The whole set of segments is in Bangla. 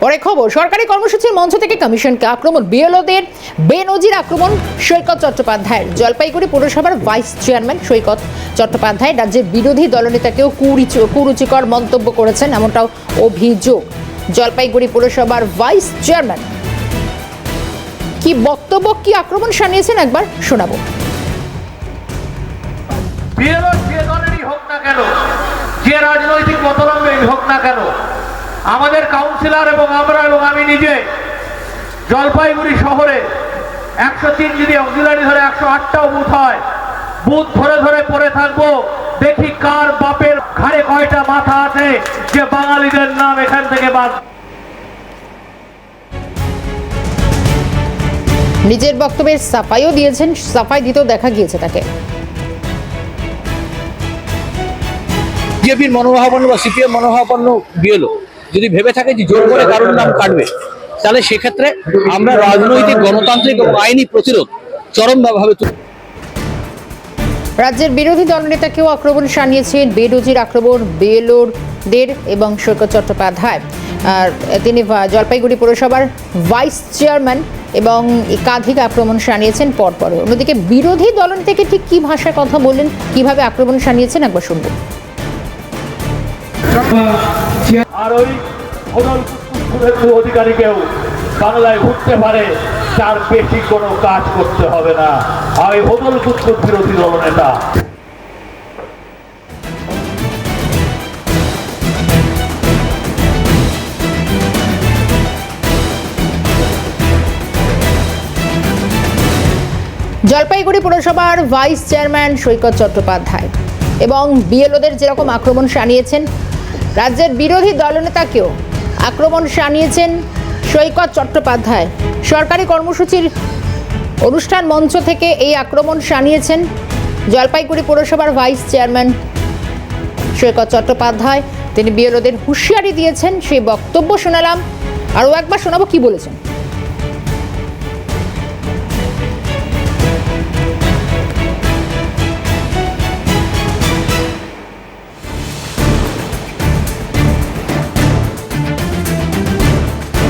পরে খবর, সরকারি কর্মসূচির মঞ্চ থেকে কমিশনকে আক্রমণ। বিএলওদের বেনজির আক্রমণ, সৈকত চট্টোপাধ্যায়ের। জলপাইগুড়ি পৌরসভার ভাইস চেয়ারম্যান সৈকত চট্টোপাধ্যায় রাজ্যের বিরোধী দলনেতাকেও কুরুচি- কুরুচিকর মন্তব্য করেছেন এমনটাও অভিযোগ। জলপাইগুড়ি পৌরসভার ভাইস চেয়ারম্যান। কি বক্তব্য, কি আক্রমণ শানিয়েছেন একবার শোনাবো। বিএলও যে দলেরই হোক না কেন, যে রাজনৈতিক মতলম্বেই হোক না কেন আমাদের কাউন্সিলর এবং আমরা এবং আমি নিজে জলপাইগুড়ি শহরে একশো তিন যদি অক্সিলারি ধরে একশো আটটাও বুথ হয় বুথ ধরে ধরে পড়ে থাকব। দেখি কার বাপের ঘাড়ে কয়টা মাথা আছে যে বাঙালিদের নাম এখান থেকে বাদ। নিজের বক্তব্যের সাফাইও দিয়েছেন সাফাই দিতেও দেখা গিয়েছে তাকে। বিজেপির মনোভাবাপন্ন বা সিপিএম মনোভাবাপন্ন বিএলও। যদি ভেবে থাকে যে জোর করে কারোর নাম কাটবে তাহলে সেক্ষেত্রে আমরা রাজনৈতিক গণতান্ত্রিক এবং আইনি প্রতিরোধ চরমভাবে তুলে রাজ্যের বিরোধী দলনেতাকেও আক্রমণ সানিয়েছেন বেরোজির আক্রমণ বেলোরদের এবং সৈকত চট্টোপাধ্যায়। আর তিনি জলপাইগুড়ি পৌরসভার ভাইস চেয়ারম্যান এবং একাধিক আক্রমণ সানিয়েছেন পরপর অন্যদিকে বিরোধী দলনেতাকে ঠিক কী ভাষায় কথা বললেন কীভাবে আক্রমণ সানিয়েছেন একবার শুনব। আর ওই হোদল শুভেচ্ছু অধিকারীকেও বাংলায় ঘুরতে পারে তার বেশি কোনো কাজ করতে হবে না। ওই হোদল বিরোধী দলনেতা। জলপাইগুড়ি পুরসভার ভাইস চেয়ারম্যান সৈকত চট্টোপাধ্যায় এবং বিএলওদের যেরকম আক্রমণ শানিয়েছেন রাজ্যের বিরোধী দলনেতাকেও আক্রমণ সানিয়েছেন সৈকত চট্টোপাধ্যায়। সরকারি কর্মসূচির অনুষ্ঠান মঞ্চ থেকে এই আক্রমণ সানিয়েছেন জলপাইগুড়ি পৌরসভার ভাইস চেয়ারম্যান সৈকত চট্টোপাধ্যায়। তিনি বিএলওদের হুঁশিয়ারি দিয়েছেন সেই বক্তব্য শোনালাম। আরও একবার শোনাবো কি বলেছেন?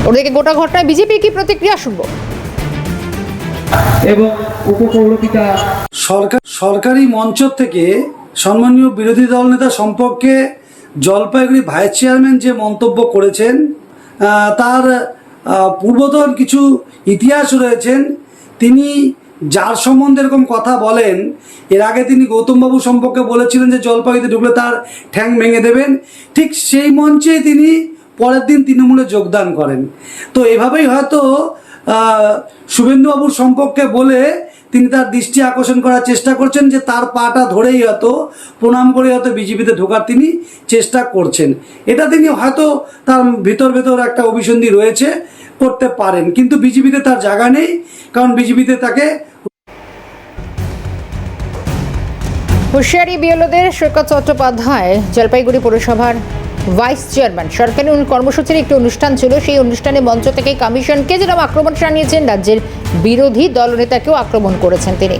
ওদিকে গোটা ঘটনায় বিজেপি কি প্রতিক্রিয়া শুনব? এবং উপপৌরপিতা সরকার সরকারি মঞ্চ থেকে সম্মানীয় বিরোধী দল নেতা সম্পর্কে জলপাইগুড়ি ভাইস চেয়ারম্যান যে মন্তব্য করেছেন তার পূর্বতন কিছু ইতিহাস রয়েছেন। তিনি যার সম্বন্ধে এরকম কথা বলেন, এর আগে তিনি গৌতমবাবু সম্পর্কে বলেছিলেন যে জলপাইগুড়িতে ঢুকলে তার ঠ্যাং ভেঙে দেবেন। ঠিক সেই মঞ্চে তিনি পরের দিন তৃণমূলে যোগদান করেন। তো এভাবেই হয়তো শুভেন্দুবাবুর সম্পর্কে বলে তিনি তার দৃষ্টি আকর্ষণ করার চেষ্টা করছেন যে তার পাটা ধরেই হয়তো, প্রণাম করে হয়তো বিজেপিতে ঢোকার তিনি চেষ্টা করছেন। এটা তিনি হয়তো তার ভিতর ভেতর একটা অভিসন্ধি রয়েছে, করতে পারেন। কিন্তু বিজেপিতে তার জায়গা নেই, কারণ বিজেপিতে তাকে হুঁশিয়ারি বিএলওদের সৈকত চট্টোপাধ্যায়, জলপাইগুড়ি পৌরসভার ভাইস চেয়ারম্যান। সরকারি কর্মসূচির একটি অনুষ্ঠান ছিল। সেই অনুষ্ঠানে মঞ্চ থেকে কমিশনকে যেরকম আক্রমণ জানিয়েছেন, রাজ্যের বিরোধী দলনেতাকেও আক্রমণ করেছেন তিনি।